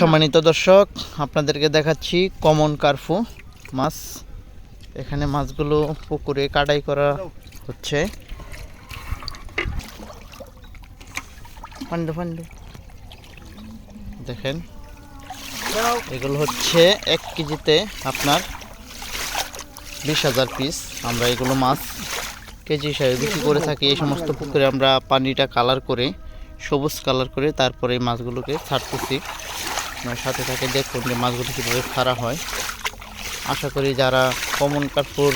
সম্মানিত দর্শক, আপনাদেরকে দেখাচ্ছি কমন কার্ফু মাছ। এখানে মাছগুলো পুকুরে কাটাই করা হচ্ছে। ফান্ডু ফান্ডু দেখেন, এগুলো হচ্ছে এক কেজিতে আপনার বিশ হাজার পিস আমরা এগুলো মাছ কেজি হিসাবে বিক্রি করে থাকি। এই সমস্ত পুকুরে আমরা পানিটা কালার করে সবুজ কালার করে তারপরে এই মাছগুলোকে ছাড়তেছি। সাথে সাথে দেখুন যে মাছগুলো কীভাবে ছাড়া হয়। আশা করি যারা কমন কার্পুর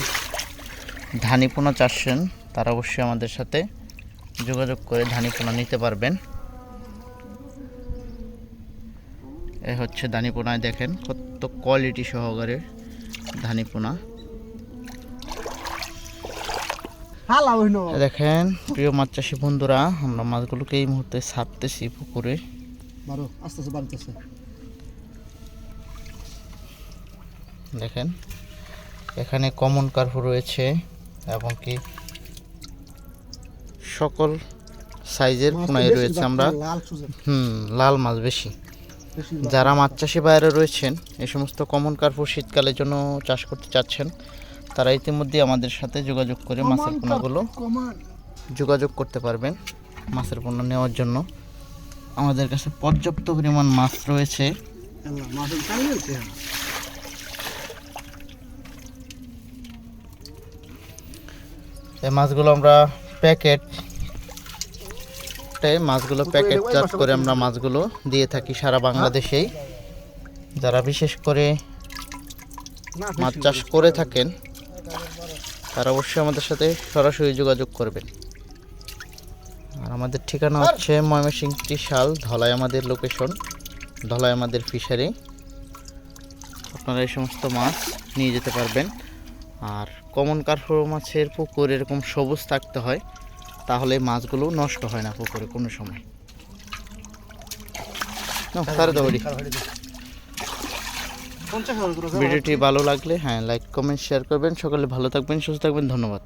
ধানিপোনা চাষছেন তারা অবশ্যই আমাদের সাথে যোগাযোগ করে ধানিপোনা নিতে পারবেন। এ হচ্ছে ধানিপোনায় দেখেন কত কোয়ালিটি সহকারে ধানিপোনা দেখেন প্রিয় মাছ চাষি বন্ধুরা আমরা মাছগুলোকে এই মুহূর্তে ছাড়তেছি পুকুরে। দেখেন এখানে কমন কার্পু রয়েছে এবং কি সকল সাইজের পোনাই রয়েছে আমরা। হুম লাল মাছ বেশি। যারা মাছ চাষি বাইরে রয়েছেন এই সমস্ত কমন কার্পু শীতকালের জন্য চাষ করতে চাচ্ছেন তারা ইতিমধ্যে আমাদের সাথে যোগাযোগ করে মাছের পোনাগুলো যোগাযোগ করতে পারবেন মাছের পণ্য নেওয়ার জন্য। আমাদের কাছে পর্যাপ্ত পরিমাণ মাছ রয়েছে। এই মাছগুলো আমরা প্যাকেট মাছগুলো প্যাকেটজাত করে আমরা মাছগুলো দিয়ে থাকি সারা বাংলাদেশেই। যারা বিশেষ করে মাছ চাষ করে থাকেন তারা অবশ্যই আমাদের সাথে সরাসরি যোগাযোগ করবেন আর আমাদের ঠিকানা হচ্ছে ময়মনসিংহ ত্রিশাল ধলাই আমাদের লোকেশন ধলাই আমাদের ফিশারি। আপনারা এই সমস্ত মাছ নিয়ে যেতে পারবেন। আর কমন কার্ফোর মাছের পুকুর এরকম সবুজ থাকতে হয় তাহলে মাছগুলো নষ্ট হয় না পুকুরে কোনো সময়। দাও ওটি। ভিডিওটি ভালো লাগলে হ্যাঁ লাইক কমেন্ট শেয়ার করবেন। সকলে ভালো থাকবেন সুস্থ থাকবেন ধন্যবাদ।